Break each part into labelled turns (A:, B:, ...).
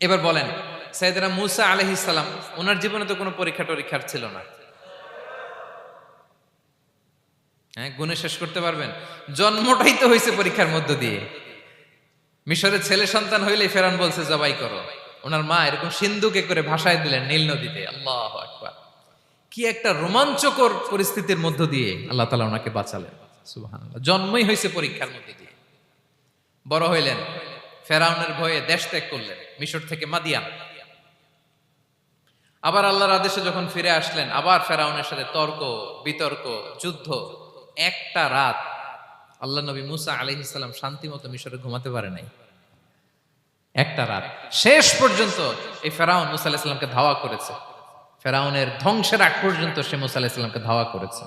A: এবার বলেন সাইদারা মুসা আলহিসাল্লাম ওনার জীবনে তো কোনো পরীক্ষা টরীক্ষার ছিল না। হ্যাঁ গুণে শেষ করতে পারবেন? জন্মটাই তো হয়েছে পরীক্ষার মধ্য দিয়ে। মিশরের ছেলে সন্তান হইলে ফেরান বলছে, জবাই করো। ওনার মা এরকম সিন্ধুকে করে ভাষায় দিলেন নীল নদীতে। আল্লাহ আকবার। কি একটা রোমাঞ্চকর পরিস্থিতির মধ্য দিয়ে আল্লাহ তালা ওনাকে বাঁচালেন। জন্মই হয়েছে পরীক্ষার মধ্যে দিয়ে। বড় হইলেন। ফেরাউনের ভয়ে দেশ ত্যাগ করলেন, মিশর থেকে মাদিয়ান। আবার আল্লাহর আদেশে যখন ফিরে আসলেন, আবার ফেরাউনের সাথে তর্ক, বিতর্ক, যুদ্ধ, একটা রাত আল্লাহ নবী মুসা আলহিসাল্লাম শান্তি মতো মিশরে ঘুমাতে পারে নাই। একটা রাত। শেষ পর্যন্ত এই ফেরাউন মুসা আলাহিসাল্লামকে ধাওয়া করেছে। ফেরাউনের ধ্বংসের আগ পর্যন্ত সে মুসা আলাহিসাল্লামকে ধাওয়া করেছে।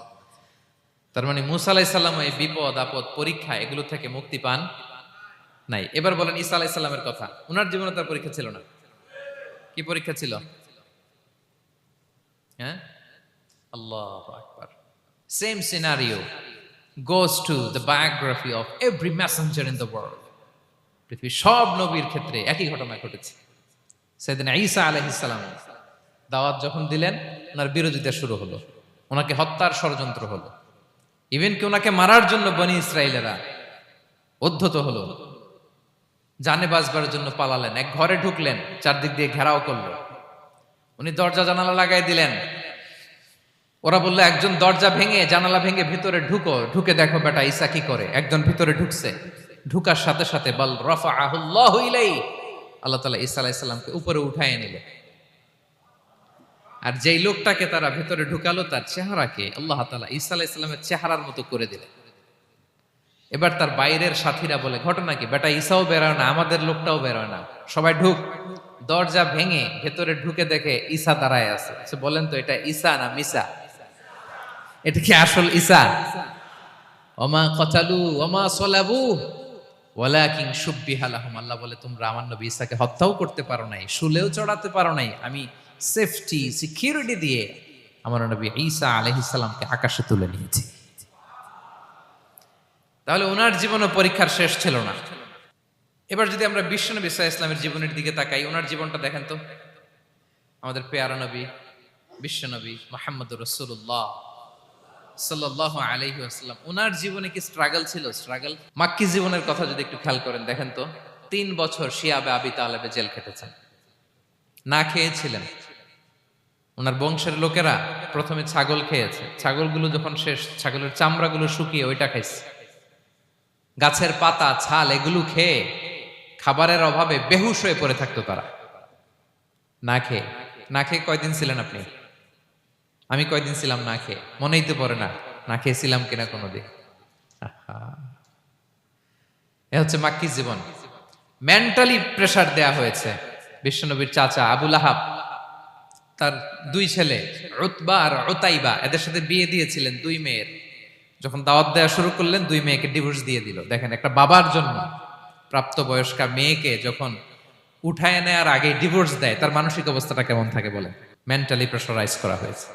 A: তার মানে মুসা আলাহিসাল্লাম এই বিপদ, আপদ, পরীক্ষা, এগুলো থেকে মুক্তি পান। নাই। এবার বলেন ঈসা আলাহিসাল্লামের কথা। ওনার জীবনে তার পরীক্ষা ছিল না। কি পরীক্ষা ছিল? হ্যাঁ? আল্লাহ আকবার। Same scenario goes to the biography of every messenger in the world পৃথিবীর সব নবীর ক্ষেত্রে একই ঘটনা ঘটেছে। সেদিন ঈসা আলহিসাল্লাম দাওয়াত যখন দিলেন ওনার বিরোধিতা শুরু হলো। ওনাকে হত্যার ষড়যন্ত্র হলো। ইভেন কি ওনাকে মারার জন্য বনি ইসরায়েলেরা উদ্ধত হলো। জানে বাজবার জন্য পালালেন। এক ঘরে ঢুকলেন, চারদিক দিয়ে ঘেরাও করল। উনি দরজা জানালা লাগাই দিলেন। ওরা বলল, একজন দরজা ভেঙে, জানালা ভেঙে ভিতরে ঢুকো। ঢুকে দেখো বেটা ঈসা কি করে। একজন ভিতরে ঢুকছে। ঢুকার সাথে সাথে বল রফা আহুল্লাহ ইলাই আল্লাহ তালা ঈসা আলাইসাল্লামকে উপরে উঠায় নিলে। আর যেই লোকটাকে তারা ভেতরে ঢুকালো, তার চেহারাকে আল্লাহ তালা ঈসা আলাইসাল্লামের চেহারার মতো করে দিলেন। এবার তার বাইরের সাথীরা বলে, ঘটনা কি? বেটা ঈসাও বেরোয় না, আমাদের লোকটাও বেরোয় না। সবাই ঢুক। দরজা ভেঙে ভেতরে ঢুকে দেখে ঈসা দাঁড়ায় আছে। বলেন তো, এটা ঈসা না মিসা এটা কি আসল ঈসা ওমা কচালু ওমা সলাবু। ওয়ালাকিন সুব্বিহালাহুম আল্লাহ বলে, তোমরা আমার নবী ঈসাকে হত্যাও করতে পারো নাই, শুলেও চড়াতে পারো নাই। আমি সেফটি সিকিউরিটি দিয়ে আমার নবী ঈসা আলাইহিস আকাশে তুলে নিয়েছি। তাহলে ওনার জীবনও পরীক্ষার শেষ ছিল না। এবার যদি আমরা বিশ্বনবী সাহা ইসলামের জীবনের দিকে তাকাই, ওনার জীবনটা দেখেন তো। আমাদের পেয়ারা নবী বিশ্বনবী মোহাম্মদ রসুল্লাহ সাল্লাহ আলহি আসসালাম ওনার জীবনে কি স্ট্রাগল ছিল? স্ট্রাগল মাক্কি জীবনের কথা যদি একটু খেয়াল করেন, দেখেন তো, তিন বছর শিয়াবে আবি তালেবে জেল খেটেছেন। না খেয়েছিলেন। ওনার বংশের লোকেরা প্রথমে ছাগল খেয়েছে। ছাগলগুলো যখন শেষ, ছাগলের চামড়াগুলো শুকিয়ে ওইটা খাইছে। গাছের পাতা, ছাল এগুলো খেয়ে খাবারের অভাবে বেহুশ হয়ে পড়ে থাকতো তারা। না খেয়ে। না খেয়ে কয়দিন ছিলেন আপনি? আমি কয়দিন ছিলাম না খেয়ে। মনেই তো পড়ে না। না খেয়েছিলাম কিনা কোনোদিন। এ হচ্ছে মাক্কি জীবন। মেন্টালি প্রেসার দেয়া হয়েছে। বিশ্বনবীর চাচা আবুল আহাব তার দুই ছেলে রুতবা আর ওতাইবা এদের সাথে বিয়ে দিয়েছিলেন দুই মেয়ের। যখন দাওয়াত দেওয়া শুরু করলেন, দুই মেয়েকে ডিভোর্স দিয়ে দিল। দেখেন, একটা বাবার জন্য প্রাপ্তবয়স্কা মেয়েকে যখন উঠায় নেয়ার আগে ডিভোর্স দেয়, তার মানসিক অবস্থাটা কেমন থাকে বলেন? মেন্টালি প্রেশারাইজ করা হয়েছে।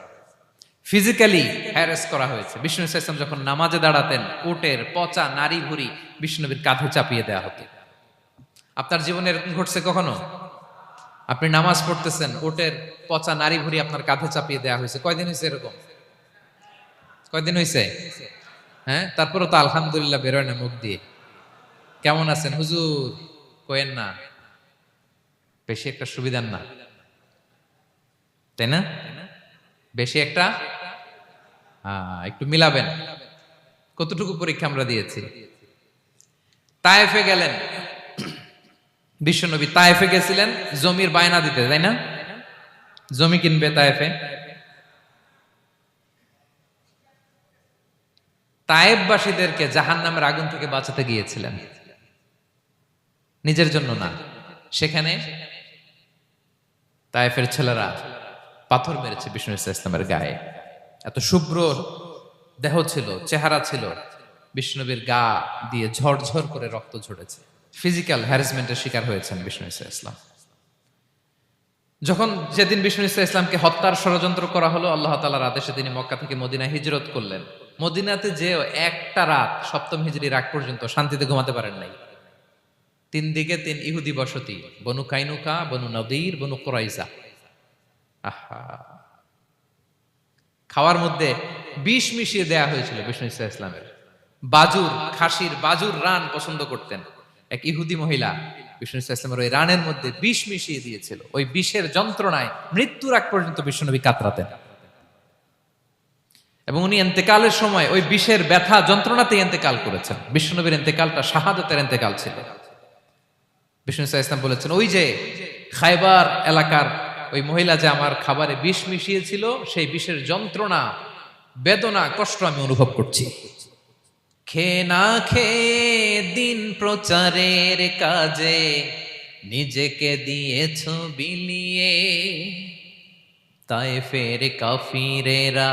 A: ফিজিক্যালি হ্যারেস করা হয়েছে। বিষ্ণু ইসলাম যখন নামাজে দাঁড়াতেন, উটের পচা নারী ভুরি বিষ্ণুবীর কাঁধে চাপিয়ে দেওয়া হতো। আপনার জীবনে এরকম ঘটছে কখনো? আপনি নামাজ পড়তেছেন, উটের পচা নারী ভুরি আপনার কাঁধে চাপিয়ে দেওয়া হয়েছে। কয়দিন হয়েছে এরকম? কয়দিন হয়েছে হ্যাঁ? তারপরে তো আলহামদুলিল্লাহ বেরোয় না মুখ দিয়ে। কেমন আছেন? হুজুর কোয়েন না। বেশি একটা সুবিধার না। তাই না? বেশি একটা? হ্যাঁ, একটু মিলাবেন। কতটুকু পরীক্ষা আমরা দিয়েছি? তায়েফে গেলেন। বিশ্বনবী তায়েফে গেছিলেন জমির বায়না দিতে তাই না? জমি কিনবে তায়েফে। তায়েববাসীদেরকে জাহান নামের আগুন থেকে বাঁচাতে গিয়েছিলেন। নিজের জন্য না, সেখানে তায়েফের ছেলেরা পাথর মেরেছে বিষ্ণু ইসলামের গায়ে। এত শুভ্র দেহ ছিল, চেহারা ছিল, বিষ্ণুবীর গা দিয়ে ঝরঝর করে রক্ত ঝরেছে। ফিজিক্যাল হ্যারাসমেন্টের শিকার হয়েছেন বিষ্ণু ইসলাম। যখন যেদিন বিষ্ণু ইসলামকে হত্যার ষড়যন্ত্র করা হলো, আল্লাহ তালার আদেশে তিনি মক্কা থেকে মদিনা হিজরত করলেন। মদিনাতে যে একটা রাত সপ্তম হিজড়ির আগ পর্যন্ত শান্তিতে ঘুমাতে পারেন নাই। তিন দিকে তিন ইহুদি বসতি, বনু কাইনুকা, বনু নদীর, বনু কোরাইজা। আহা। খাওয়ার মধ্যে বিষ মিশিয়ে দেয়া হয়েছিল বিষ্ণু ইসা ইসলামের। বাজুর, খাসির, বাজুর রান পছন্দ করতেন। এক ইহুদি মহিলা বিষ্ণু ইসা ইসলামের ওই রানের মধ্যে বিষ মিশিয়ে দিয়েছিল। ওই বিষের যন্ত্রণায় মৃত্যুর আগ পর্যন্ত বিষ্ণুনবী কাতরাতেন। এবং উনি এন্তেকালের সময় ওই বিষের ব্যথা যন্ত্রণাতেই এন্তেকাল করেছেন। বিষ্ণুনবীর এন্তেকালটা শাহাদতের এন্তেকাল ছিল। বিষ্ণু ইসা ইসলাম বলেছেন, ওই যে খাইবার এলাকার ওই মহিলা যে আমার খাবারে বিষ মিশিয়েছিল, সেই বিষের যন্ত্রণা, বেদনা, কষ্ট আমি অনুভব করছি। খে না খেয়ে দিন প্রচারের কাজে নিজেকে দিয়েছ বিলিয়ে। তাই ফের কাফিরেরা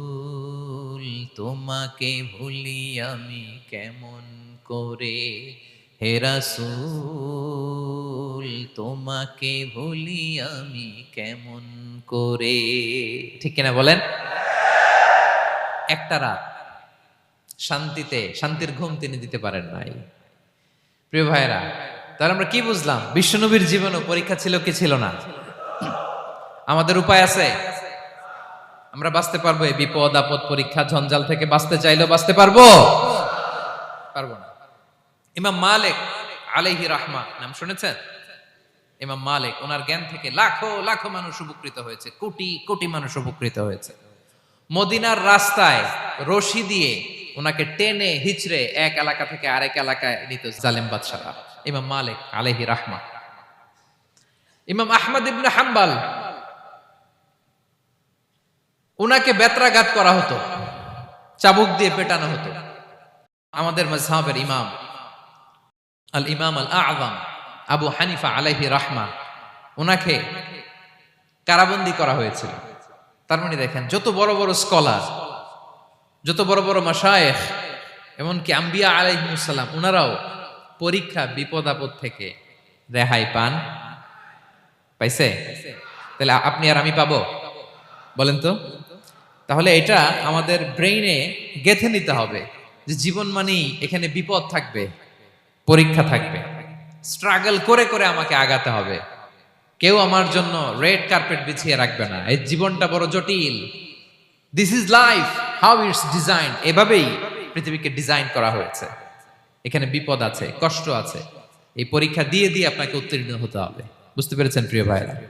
A: তোমাকে ভুলি আমি কেমন করে? হেরাসুল তোমাকে ভুলি আমি কেমন করে? ঠিক কিনা বলেন? একটা রাত শান্তিতে, শান্তির ঘুম তিনি দিতে পারেন নাই। প্রিয় ভাইরা তাহলে আমরা কি বুঝলাম? বিশ্বনবীর জীবনও পরীক্ষা ছিল কি ছিল না? আমাদের উপায় আছে? আমরা বাঁচতে পারব, এই বিপদ, আপদ, পরীক্ষা, ঝঞ্ঝাল থেকে বাঁচতে চাইলেও বাঁচতে পারব? পারব না। ইমাম মালিক আলাইহি রাহমা নাম শুনেছেন? ইমাম মালিক, ওনার জ্ঞান থেকে লাখো লাখো মানুষ উপকৃত হয়েছে, কোটি কোটি মানুষ উপকৃত হয়েছে। মদিনার রাস্তায় রশি দিয়ে ওনাকে টেনে, হিচড়ে এক এলাকা থেকে আরেক এলাকায় নিত জালেম বাদশারা, ইমাম মালিক আলাইহি রাহমা ইমাম আহমদ ইবনে হাম্বাল ওনাকে বেত্রাঘাত করা হতো, চাবুক দিয়ে পেটানো হতো। আমাদের মজহাবের ইমাম, আল ইমাম আল আজম আবু হানিফা আলাইহি রাহমা ওনাকে কারাবন্দি করা হয়েছিল। তার মানে দেখেন, যত বড় বড় স্কলার, যত বড় বড় মাসায়েখ এমনকি আম্বিয়া আলাইহিমুসাল্লাম ওনারাও পরীক্ষা বিপদ আপদ থেকে রেহাই পান। পাইছে? তাহলে আপনি আর আমি পাবো? বলেন তো। তাহলে এটা আমাদের ব্রেইনে গেথে নিতে হবে যে জীবন মানেই এখানে বিপদ থাকবে, পরীক্ষা থাকবে। স্ট্রাগল করে করে আমাকে আগাতে হবে। কেউ আমার জন্য রেড কার্পেট বিছিয়ে রাখবে না। এই জীবনটা বড় জটিল। This is life how it's design এভাবেই পৃথিবীকে ডিজাইন করা হয়েছে। এখানে বিপদ আছে, কষ্ট আছে। এই পরীক্ষা দিয়ে দিয়ে আপনাকে উত্তীর্ণ হতে হবে। বুঝতে পেরেছেন, প্রিয় ভাইরা